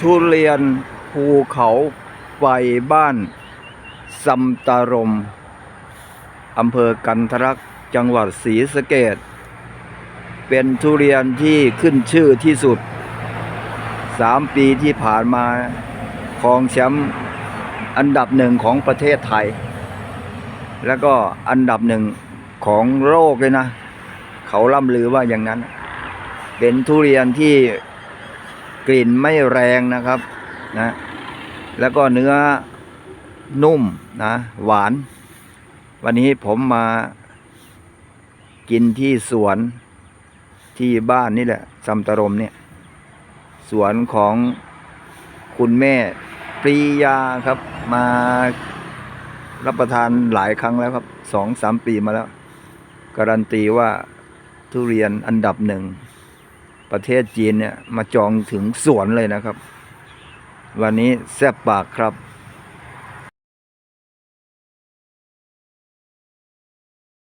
ทุเรียนภูเขาไฟบ้านซัมตารมอำเภอกันทรักจังหวัดศรีสะเกดเป็นทุเรียนที่ขึ้นชื่อที่สุด สามปีที่ผ่านมาครองแชมป์อันดับหนึ่งของประเทศไทย แล้วก็อันดับหนึ่งของโลกเลยนะ เขาล่ำลือว่าอย่างนั้น เป็นทุเรียนที่ กลิ่นไม่แรงนะครับนะแล้วก็เนื้อนุ่มนะหวาน วันนี้ผมมากินที่สวนที่บ้านนี่แหละซัมตรมเนี่ย สวนของคุณแม่ปรียาครับ มารับประทานหลายครั้งแล้วครับสองสามปีมาแล้ว การันตีว่าทุเรียนอันดับหนึ่ง ประเทศจีนเนี่ยมาจองถึงสวนเลยนะครับ วันนี้แซ่บปากครับ